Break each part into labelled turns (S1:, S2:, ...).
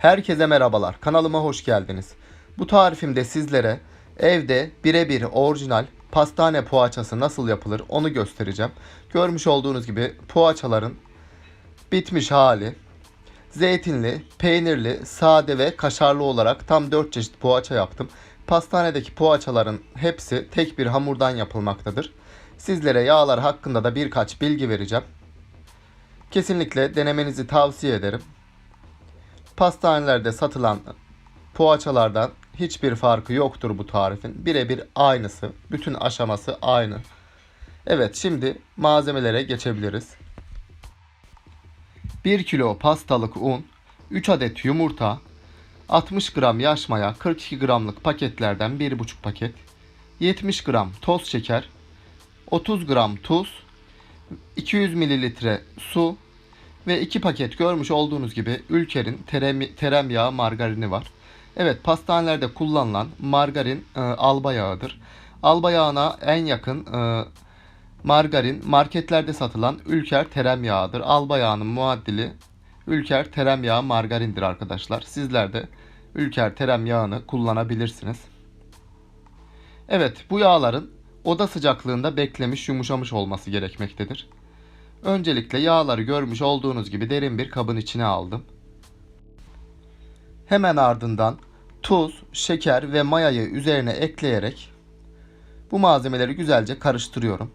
S1: Herkese merhabalar. Kanalıma hoş geldiniz. Bu tarifimde sizlere evde birebir orijinal pastane poğaçası nasıl yapılır onu göstereceğim. Görmüş olduğunuz gibi poğaçaların bitmiş hali. Zeytinli, peynirli, sade ve kaşarlı olarak tam 4 çeşit poğaça yaptım. Pastanedeki poğaçaların hepsi tek bir hamurdan yapılmaktadır. Sizlere yağlar hakkında da birkaç bilgi vereceğim. Kesinlikle denemenizi tavsiye ederim pastanelerde satılan poğaçalardan hiçbir farkı yoktur bu tarifin. Birebir aynısı. Bütün aşaması aynı. Evet şimdi malzemelere geçebiliriz. 1 kilo pastalık un, 3 adet yumurta, 60 gram yaş maya, 42 gramlık paketlerden 1,5 paket, 70 gram toz şeker, 30 gram tuz, 200 mililitre su, ve 2 paket görmüş olduğunuz gibi Ülker'in terem, tereyağı margarini var. Evet pastanelerde kullanılan margarin e, alba yağıdır. Alba yağına en yakın e, margarin marketlerde satılan Ülker teremyağıdır. Alba yağının muadili Ülker teremyağı margarindir arkadaşlar. Sizler de Ülker teremyağını kullanabilirsiniz. Evet bu yağların oda sıcaklığında beklemiş yumuşamış olması gerekmektedir. Öncelikle yağları görmüş olduğunuz gibi derin bir kabın içine aldım. Hemen ardından tuz, şeker ve mayayı üzerine ekleyerek bu malzemeleri güzelce karıştırıyorum.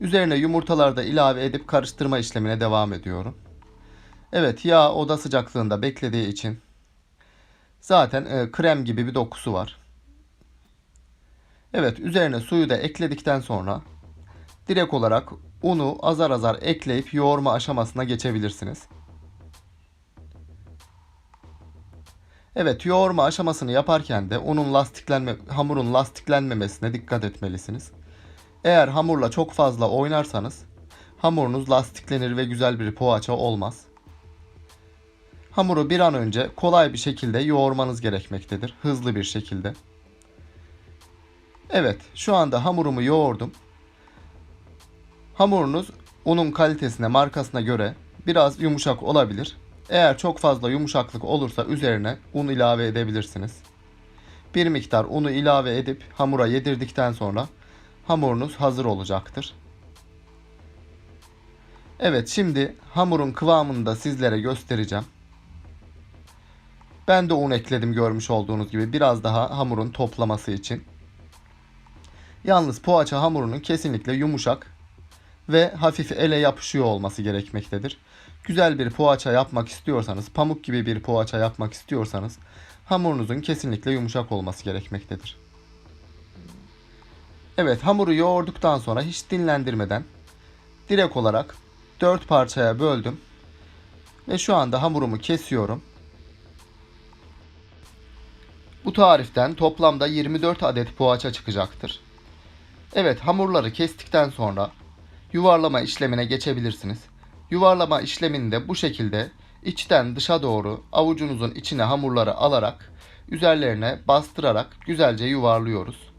S1: Üzerine yumurtaları da ilave edip karıştırma işlemine devam ediyorum. Evet yağ oda sıcaklığında beklediği için zaten e, krem gibi bir dokusu var. Evet üzerine suyu da ekledikten sonra direkt olarak unu azar azar ekleyip yoğurma aşamasına geçebilirsiniz. Evet yoğurma aşamasını yaparken de unun lastiklenme, hamurun lastiklenmemesine dikkat etmelisiniz. Eğer hamurla çok fazla oynarsanız hamurunuz lastiklenir ve güzel bir poğaça olmaz. Hamuru bir an önce kolay bir şekilde yoğurmanız gerekmektedir. Hızlı bir şekilde. Evet şu anda hamurumu yoğurdum. Hamurunuz unun kalitesine, markasına göre biraz yumuşak olabilir. Eğer çok fazla yumuşaklık olursa üzerine un ilave edebilirsiniz. Bir miktar unu ilave edip hamura yedirdikten sonra hamurunuz hazır olacaktır. Evet şimdi hamurun kıvamını da sizlere göstereceğim. Ben de un ekledim görmüş olduğunuz gibi biraz daha hamurun toplaması için. Yalnız poğaça hamurunun kesinlikle yumuşak ve hafif ele yapışıyor olması gerekmektedir. Güzel bir poğaça yapmak istiyorsanız, pamuk gibi bir poğaça yapmak istiyorsanız hamurunuzun kesinlikle yumuşak olması gerekmektedir. Evet hamuru yoğurduktan sonra hiç dinlendirmeden direkt olarak 4 parçaya böldüm. Ve şu anda hamurumu kesiyorum. Bu tariften toplamda 24 adet poğaça çıkacaktır. Evet hamurları kestikten sonra yuvarlama işlemine geçebilirsiniz. Yuvarlama işleminde bu şekilde içten dışa doğru avucunuzun içine hamurları alarak üzerlerine bastırarak güzelce yuvarlıyoruz.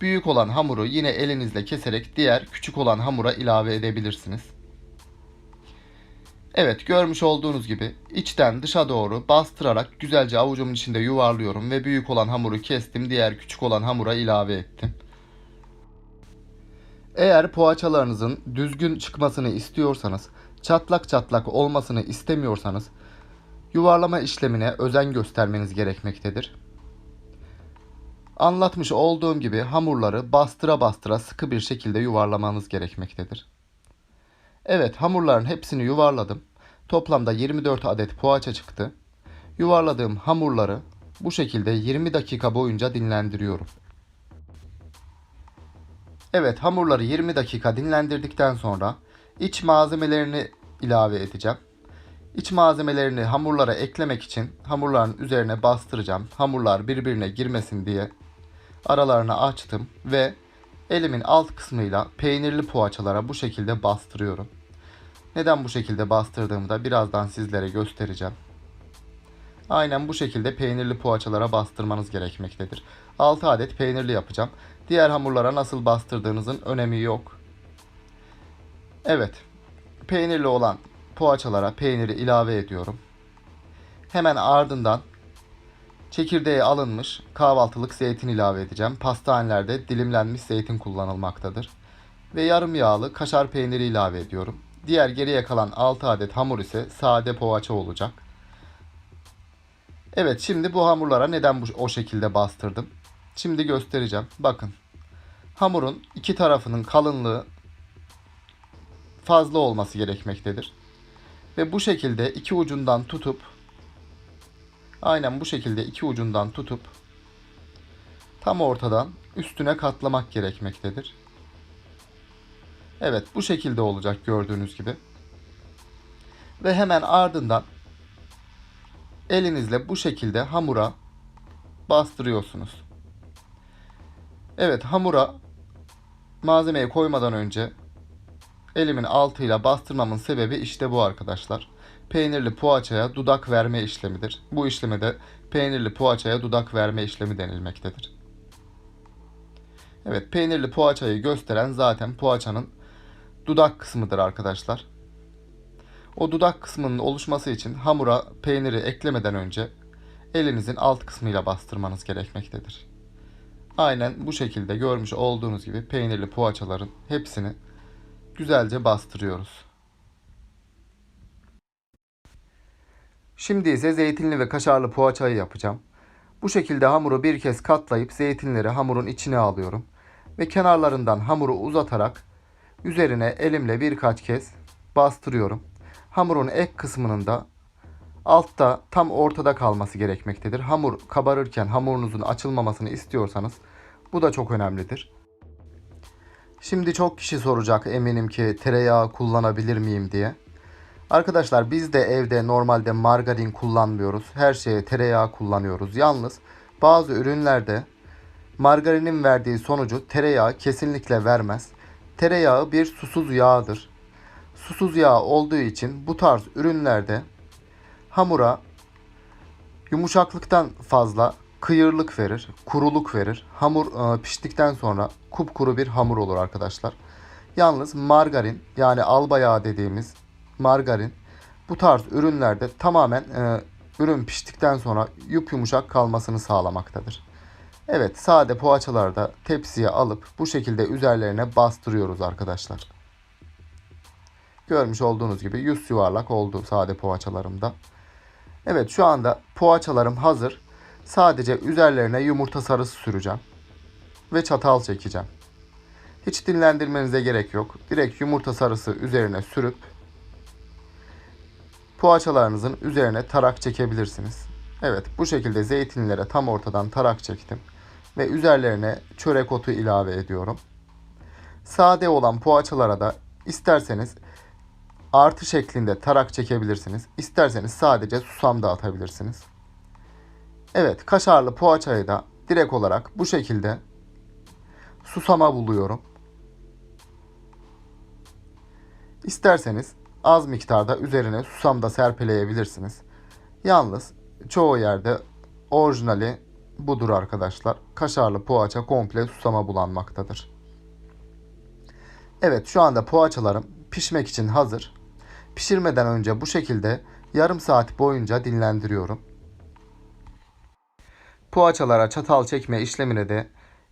S1: Büyük olan hamuru yine elinizle keserek diğer küçük olan hamura ilave edebilirsiniz. Evet görmüş olduğunuz gibi içten dışa doğru bastırarak güzelce avucumun içinde yuvarlıyorum ve büyük olan hamuru kestim diğer küçük olan hamura ilave ettim. Eğer poğaçalarınızın düzgün çıkmasını istiyorsanız, çatlak çatlak olmasını istemiyorsanız yuvarlama işlemine özen göstermeniz gerekmektedir. Anlatmış olduğum gibi hamurları bastıra bastıra sıkı bir şekilde yuvarlamanız gerekmektedir. Evet hamurların hepsini yuvarladım. Toplamda 24 adet poğaça çıktı. Yuvarladığım hamurları bu şekilde 20 dakika boyunca dinlendiriyorum. Evet hamurları 20 dakika dinlendirdikten sonra iç malzemelerini ilave edeceğim. İç malzemelerini hamurlara eklemek için hamurların üzerine bastıracağım. Hamurlar birbirine girmesin diye aralarını açtım ve elimin alt kısmıyla peynirli poğaçalara bu şekilde bastırıyorum. Neden bu şekilde bastırdığımı da birazdan sizlere göstereceğim. Aynen bu şekilde peynirli poğaçalara bastırmanız gerekmektedir. 6 adet peynirli yapacağım. Diğer hamurlara nasıl bastırdığınızın önemi yok. Evet. Peynirli olan poğaçalara peyniri ilave ediyorum. Hemen ardından çekirdeği alınmış kahvaltılık zeytin ilave edeceğim. Pastanelerde dilimlenmiş zeytin kullanılmaktadır. Ve yarım yağlı kaşar peyniri ilave ediyorum. Diğer geriye kalan 6 adet hamur ise sade poğaça olacak. Evet şimdi bu hamurlara neden bu, o şekilde bastırdım? Şimdi göstereceğim. Bakın. Hamurun iki tarafının kalınlığı fazla olması gerekmektedir. Ve bu şekilde iki ucundan tutup aynen bu şekilde iki ucundan tutup tam ortadan üstüne katlamak gerekmektedir. Evet bu şekilde olacak gördüğünüz gibi. Ve hemen ardından elinizle bu şekilde hamura bastırıyorsunuz. Evet hamura malzemeyi koymadan önce elimin altıyla bastırmamın sebebi işte bu arkadaşlar. Peynirli poğaçaya dudak verme işlemidir. Bu işleme de peynirli poğaçaya dudak verme işlemi denilmektedir. Evet peynirli poğaçayı gösteren zaten poğaçanın dudak kısmıdır arkadaşlar. O dudak kısmının oluşması için hamura peyniri eklemeden önce elinizin alt kısmıyla bastırmanız gerekmektedir. Aynen bu şekilde görmüş olduğunuz gibi peynirli poğaçaların hepsini güzelce bastırıyoruz. Şimdi ise zeytinli ve kaşarlı poğaçayı yapacağım. Bu şekilde hamuru bir kez katlayıp zeytinleri hamurun içine alıyorum ve kenarlarından hamuru uzatarak üzerine elimle birkaç kez bastırıyorum. Hamurun ek kısmının da altta tam ortada kalması gerekmektedir. Hamur kabarırken hamurunuzun açılmamasını istiyorsanız bu da çok önemlidir. Şimdi çok kişi soracak eminim ki tereyağı kullanabilir miyim diye. Arkadaşlar biz de evde normalde margarin kullanmıyoruz. Her şeye tereyağı kullanıyoruz. Yalnız bazı ürünlerde margarinin verdiği sonucu tereyağı kesinlikle vermez. Tereyağı bir susuz yağdır. Susuz yağ olduğu için bu tarz ürünlerde hamura yumuşaklıktan fazla kıyırlık verir, kuruluk verir. Hamur e, piştikten sonra kupkuru bir hamur olur arkadaşlar. Yalnız margarin yani alba yağı dediğimiz margarin bu tarz ürünlerde tamamen e, ürün piştikten sonra yumuşak kalmasını sağlamaktadır. Evet sade poğaçalarda tepsiye alıp bu şekilde üzerlerine bastırıyoruz arkadaşlar. Görmüş olduğunuz gibi yüz yuvarlak oldu sade poğaçalarımda. Evet şu anda poğaçalarım hazır. Sadece üzerlerine yumurta sarısı süreceğim. Ve çatal çekeceğim. Hiç dinlendirmenize gerek yok. Direkt yumurta sarısı üzerine sürüp poğaçalarınızın üzerine tarak çekebilirsiniz. Evet bu şekilde zeytinlere tam ortadan tarak çektim. Ve üzerlerine çörek otu ilave ediyorum. Sade olan poğaçalara da isterseniz artı şeklinde tarak çekebilirsiniz. İsterseniz sadece susam da atabilirsiniz. Evet kaşarlı poğaçayı da direkt olarak bu şekilde susama buluyorum. İsterseniz az miktarda üzerine susam da serpeleyebilirsiniz. Yalnız çoğu yerde orijinali budur arkadaşlar. Kaşarlı poğaça komple susama bulanmaktadır. Evet şu anda poğaçalarım pişmek için hazır. Pişirmeden önce bu şekilde yarım saat boyunca dinlendiriyorum. Poğaçalara çatal çekme işlemine de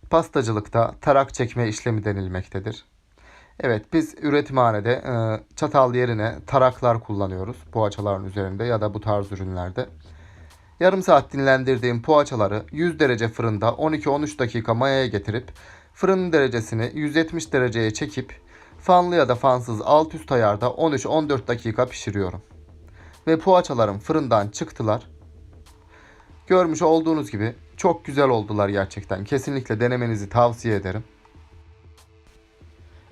S1: pastacılıkta tarak çekme işlemi denilmektedir. Evet biz üretimhanede e, çatal yerine taraklar kullanıyoruz poğaçaların üzerinde ya da bu tarz ürünlerde. Yarım saat dinlendirdiğim poğaçaları 100 derece fırında 12-13 dakika mayaya getirip fırının derecesini 170 dereceye çekip fanlı ya da fansız alt üst ayarda 13-14 dakika pişiriyorum. Ve poğaçalarım fırından çıktılar. Görmüş olduğunuz gibi çok güzel oldular gerçekten. Kesinlikle denemenizi tavsiye ederim.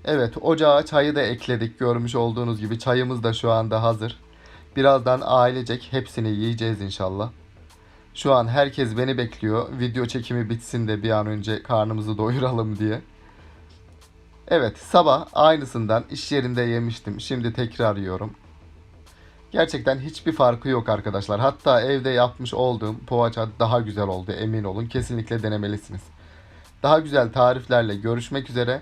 S1: Evet ocağa çayı da ekledik. Görmüş olduğunuz gibi çayımız da şu anda hazır. Birazdan ailecek hepsini yiyeceğiz inşallah. Şu an herkes beni bekliyor. Video çekimi bitsin de bir an önce karnımızı doyuralım diye. Evet sabah aynısından iş yerinde yemiştim. Şimdi tekrar yiyorum. Gerçekten hiçbir farkı yok arkadaşlar. Hatta evde yapmış olduğum poğaça daha güzel oldu emin olun. Kesinlikle denemelisiniz. Daha güzel tariflerle görüşmek üzere.